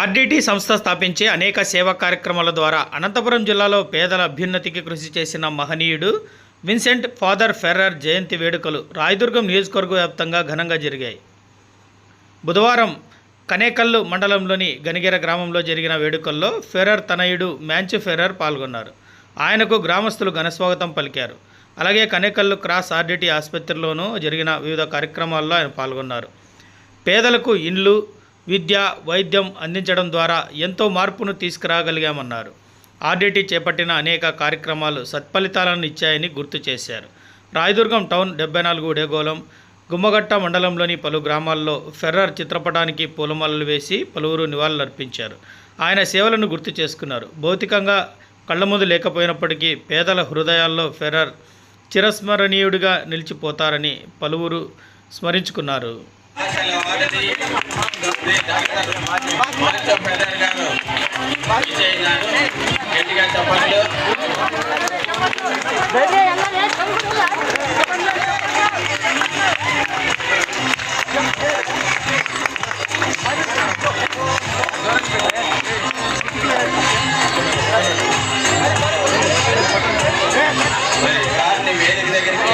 RDT సంస్థ స్థాపించే అనేక సేవా కార్యక్రమాల ద్వారా అనంతపురం జిల్లాలో పేదల అభ్యున్నతికి కృషి చేసిన మహనీయుడు విన్సెంట్ ఫాదర్ ఫెర్రర్ జయంతి వేడుకలు రాయదుర్గం నియోజకవర్గ వ్యాప్తంగా ఘనంగా జరిగాయి. బుధవారం కనేకల్లు మండలంలోని గనిగెర గ్రామంలో జరిగిన వేడుకల్లో ఫెర్రర్ తనయుడు మ్యాంచు ఫెర్రర్ పాల్గొన్నారు. ఆయనకు గ్రామస్తులు ఘనస్వాగతం పలికారు. అలాగే కనేకల్లు క్రాస్ ఆర్డీటీ ఆసుపత్రిలోనూ జరిగిన వివిధ కార్యక్రమాల్లో ఆయన పాల్గొన్నారు. పేదలకు ఇండ్లు విద్య వైద్యం అందించడం ద్వారా ఎంతో మార్పును తీసుకురాగలిగామన్నారు. ఆర్డిటి చేపట్టిన అనేక కార్యక్రమాలు సత్ఫలితాలను ఇచ్చాయని గుర్తు చేశారు. రాయదుర్గం టౌన్ డెబ్బై నాలుగు ఉడేగోళం గుమ్మగట్ట మండలంలోని పలు గ్రామాల్లో ఫెర్రర్ చిత్రపటానికి పూలమాలలు వేసి పలువురు నివాళులర్పించారు. ఆయన సేవలను గుర్తు చేసుకున్నారు. భౌతికంగా కళ్ళ ముందు లేకపోయినప్పటికీ పేదల హృదయాల్లో ఫెర్రర్ చిరస్మరణీయుడిగా నిలిచిపోతారని పలువురు స్మరించుకున్నారు. శ్రీ డాక్టర్ గారు గట్టిగా చెప్పండి వేదిక దగ్గరికి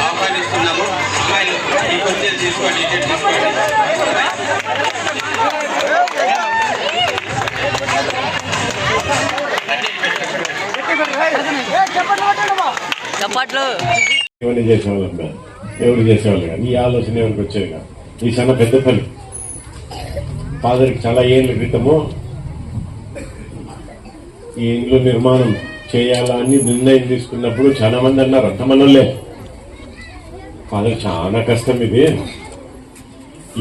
ఆహ్వానిస్తున్నాము అమ్మాయిలు ఈ కుర్చీలు తీసుకోండి టికెట్ తీసుకోండి. చప్పట్లు ఎవరిని చేసేవాళ్ళం కాదు ఎవరు చేసేవాళ్ళు కాదు? ఈ ఆలోచన ఎవరికి వచ్చేది కాదు? ఈ చాలా పెద్ద పని. ఫాదర్కి చాలా ఏళ్ళ క్రితము ఈ ఇండ్లు నిర్మాణం చేయాలా అని నిర్ణయం తీసుకున్నప్పుడు చాలా మంది అన్నారు. అంతమనలే ఫాదర్ చాలా కష్టం ఇది.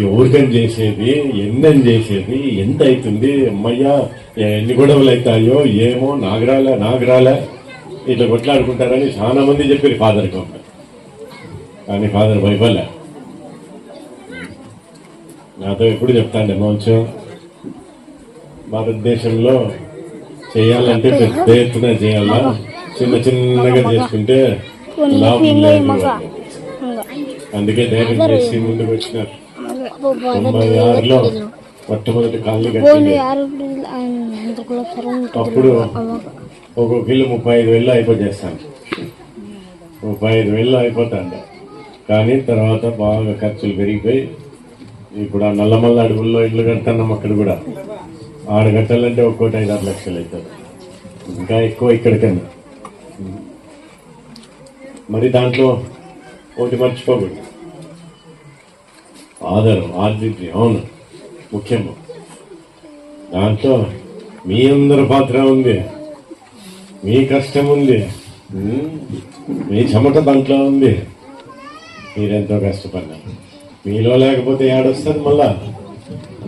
ఎవరికని చేసేది? ఎన్నని చేసేది? ఎంత అవుతుంది? అమ్మయ్యా ఎన్ని గొడవలు అవుతాయో ఏమో నాగరాలే నాగరాలే. ఇట్లా కొట్లాడుకుంటారని చాలా మంది చెప్పారు ఫాదర్ కానీ ఫాదర్ భయపడలే నాతో ఎప్పుడు చెప్తాండే మంచం భారతదేశంలో చేయాలంటే పెద్ద ఎత్తున చేయాలా? చిన్న చిన్నగా చేసుకుంటే లాభం లేదు అందుకే ధైర్యం చేసి ముందుకు వచ్చినారు. తొంభై ఆరులో మొట్టమొదటి కాలనీ కట్టింది. అప్పుడు ఒక్కొక్క కిలో ముప్పై ఐదు వేలు అయిపోతేస్తాను ముప్పై ఐదు వేలు అయిపోతాండి. కానీ తర్వాత బాగా ఖర్చులు పెరిగిపోయి ఇప్పుడు ఆ నల్లమల్ల అడవుల్లో ఇల్లు కడతాన్నాం అక్కడ కూడా. ఆరు గంటలంటే ఒక్కోటి ఐదు ఆరు లక్షలు అవుతుంది ఇంకా ఎక్కువ ఇక్కడికన్నా. మరి దాంట్లో ఒకటి మర్చిపోకూడదు. ఆధారం ఆర్జిటి అవును ముఖ్యము. దాంట్లో మీ అందరి పాత్ర ఉంది. మీ కష్టం ఉంది మీ చెమట దాంట్లో ఉంది. మీరెంతో కష్టపడ్డారు. మీలో లేకపోతే ఏడొస్తుంది మళ్ళా?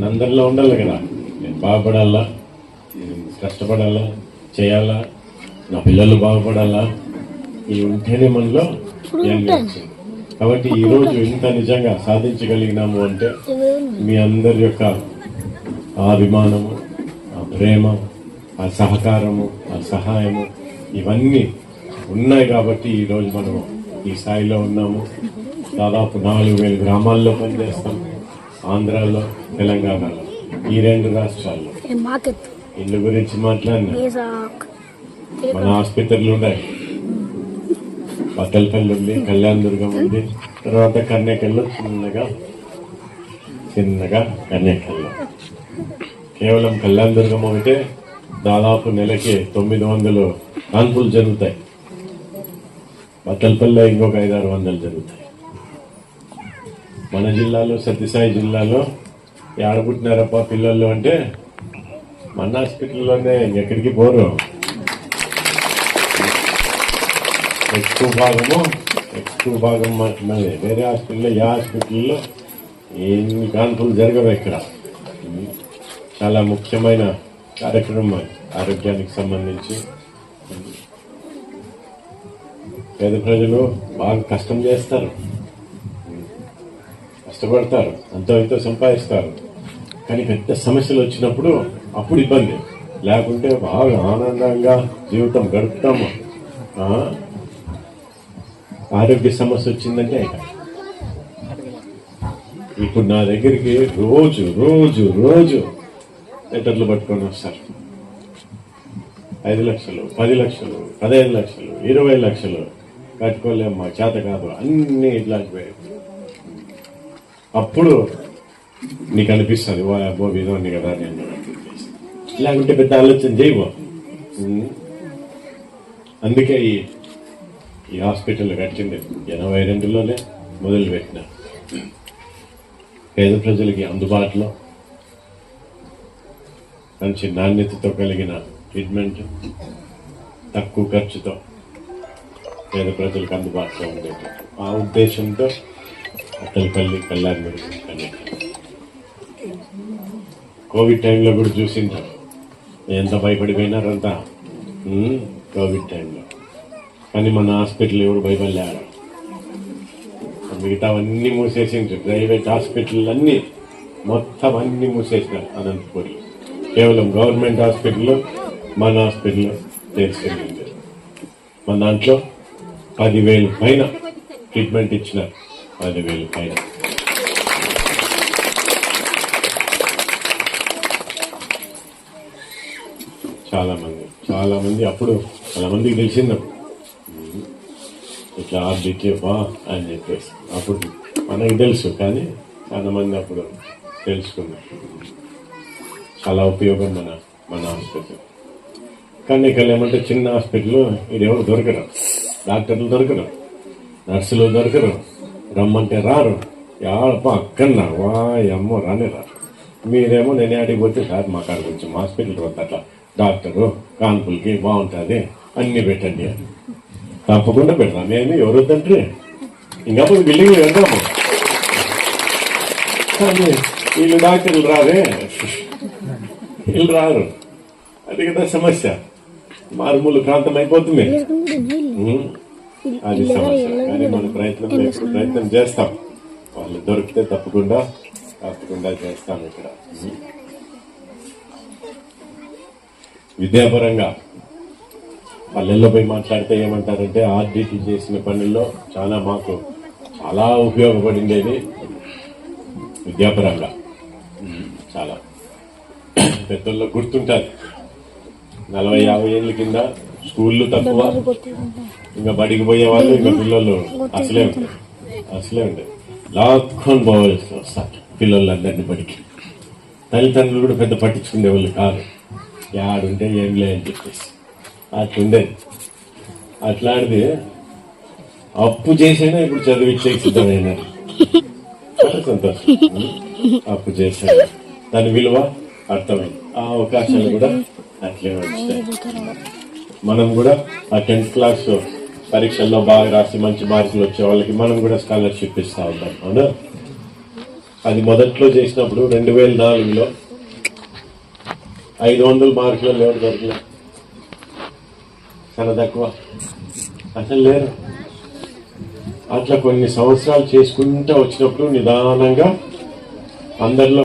అందరిలో ఉండాలి కదా. నేను బాగుపడాలా? కష్టపడాలా? చేయాలా? నా పిల్లలు బాగుపడాలా? ఈ ఉంటేనే మనలో కాబట్టి ఈ రోజు ఇంత నిజంగా సాధించగలిగినాము అంటే మీ అందరి యొక్క ఆ అభిమానము ఆ ప్రేమ ఆ సహకారము ఆ సహాయము ఇవన్నీ ఉన్నాయి కాబట్టి ఈ రోజు మనము ఈ స్థాయిలో ఉన్నాము. దాదాపు నాలుగు వేల గ్రామాల్లో పనిచేస్తాం. ఆంధ్రాలో తెలంగాణలో ఈ రెండు రాష్ట్రాల్లో. ఇల్లు గురించి మాట్లాడినా? మన ఆసుపత్రులు ఉన్నాయి. బత్తలపల్లి ఉంది కళ్యాణ దుర్గం ఉంది. తర్వాత కన్యాకల్లో చిన్నగా చిన్నగా కన్యాకల్లో కేవలం కళ్యాణ దుర్గం ఒకటే దాదాపు నెలకి తొమ్మిది వందలు కాన్పులు జరుగుతాయి. బత్తలపల్లిలో ఇంకొక ఐదారు వందలు జరుగుతాయి. మన జిల్లాలో సత్యసాయి జిల్లాలో ఆడబుట్టినారప్ప పిల్లలు అంటే మన హాస్పిటల్లోనే ఎక్కడికి పోరు. ఎక్కువ భాగము ఎక్కువ భాగం మాత్రమే. వేరే హాస్పిటల్లో ఏ హాస్పిటల్లో ఏమి కాన్పులు జరగవు ఇక్కడ. చాలా ముఖ్యమైన కార్యక్రమం ఆరోగ్యానికి సంబంధించి. పేద ప్రజలు బాగా కష్టం చేస్తారు. కష్టపడతారు. అంతో ఇంతో సంపాదిస్తారు. కానీ పెద్ద సమస్యలు వచ్చినప్పుడు అప్పుడు ఇబ్బంది. లేకుంటే బాగా ఆనందంగా జీవితం గడుపుతాము. ఆరోగ్య సమస్య వచ్చిందంటే ఇక ఇప్పుడు నా దగ్గరికి రోజు రోజు రోజు లెటర్లు పట్టుకొని వస్తారు. ఐదు లక్షలు పది లక్షలు పదహైదు లక్షలు ఇరవై లక్షలు కట్టుకోలేమ్మా చేత కాదు అన్నీ ఇట్లా అప్పుడు నీకు అనిపిస్తుంది ఓ అబ్బో విధోని కదా నేను లేకుంటే పెద్ద ఆలోచన చేయబో అందుకే ఈ ఈ హాస్పిటల్ కట్టింది ఎనభై రెండులోనే మొదలుపెట్టిన. పేద ప్రజలకి అందుబాటులో మంచి నాణ్యతతో కలిగిన ట్రీట్మెంట్ తక్కువ ఖర్చుతో పేద ప్రజలకు అందుబాటులో ఉండేది. ఆ ఉద్దేశంతో Attalapalli Kalyan medical connect covid టైంలో కూడా చూసింటారు ఎంత భయపడిపోయినారంతా? అంతా కోవిడ్ టైంలో. కానీ మన హాస్పిటల్ ఎవరు భయపడలేరు. మిగతావన్నీ మూసేసిండ్రు. ప్రైవేట్ హాస్పిటల్ అన్నీ మొత్తం అన్నీ మూసేసినారు అనంతపూర్లో కేవలం గవర్నమెంట్ హాస్పిటల్లో మన హాస్పిటల్లో తెలిసింది మన దాంట్లో పదివేలు పైన ట్రీట్మెంట్ ఇచ్చిన పదివేలు పైన. చాలా మంది చాలా మంది అప్పుడు చాలా మందికి తెలిసిందప్పుడు ఇట్లా ఆర్డిటివా అని చెప్పేసి. అప్పుడు మనకి తెలుసు కానీ చాలామంది అప్పుడు తెలుసుకున్నారు. చాలా ఉపయోగం మన మన హాస్పిటల్. కానీ ఇక్కడ ఏమంటే చిన్న హాస్పిటల్ ఇది ఎవరు దొరకరు. డాక్టర్లు దొరకరు. నర్సులు దొరకరు. రమ్మంటే రారు. యాడప అక్కన్నా వా అమ్మో రానే రారు. మీరేమో నేను ఆడికి పోతే సార్ మా కాడ కొంచెం హాస్పిటల్ వద్ద అట్లా డాక్టరు కాన్పులకి బాగుంటుంది అన్ని పెట్టండి అని. తప్పకుండా పెడతాం మేము ఎవరు వద్దంటే? ఇంకా బిల్డింగ్ వెళ్దాము. కానీ వీళ్ళు డాక్టర్లు రారే వీళ్ళు రారు అది కదా సమస్య. మారుమూల ప్రాంతం అయిపోతుంది. అది సమస్య. కానీ మన ప్రయత్నం ఎప్పుడు ప్రయత్నం చేస్తాం. వాళ్ళు దొరికితే తప్పకుండా తప్పకుండా చేస్తాం ఇక్కడ. విద్యాపరంగా పల్లెల్లో పోయి మాట్లాడితే ఏమంటారంటే ఆర్డిటి చేసిన పనుల్లో చాలా మాకు చాలా ఉపయోగపడిండేది విద్యాపరంగా. చాలా. పెద్దల్లో గుర్తుంటుంది నలభై యాభై ఏళ్ళ కింద స్కూళ్ళు తక్కువ. ఇంకా బడికి పోయే వాళ్ళు ఇంకా పిల్లలు అసలే ఉంటాయి అసలే ఉంటాయి లాక్కొని పోవాల్సి వస్తారు పిల్లలందరినీ బడికి. తల్లిదండ్రులు కూడా పెద్ద పట్టించుకునే వాళ్ళు కాదు యాడుంటే ఏం లేని చెప్పేసి. అట్లుండేది అట్లాంటిది అప్పు చేసేనా ఇప్పుడు చదివించే సిద్ధమైనారు సంతోషం. అప్పు చేశాను దాని విలువ? అర్థమైంది. ఆ అవకాశాలు కూడా అట్లే మనం కూడా ఆ టెన్త్ క్లాస్ పరీక్షల్లో బాగా రాసి మంచి మార్కులు వచ్చే వాళ్ళకి మనం కూడా స్కాలర్షిప్ ఇస్తా ఉంటాం. అవునా? అది మొదట్లో చేసినప్పుడు రెండు వేల నాలుగులో ఐదు వందల మార్కులు ఎవరు దొరకలే చాలా తక్కువ. అసలు లేరు. అట్లా కొన్ని సంవత్సరాలు చేసుకుంటూ వచ్చినప్పుడు నిదానంగా అందరిలో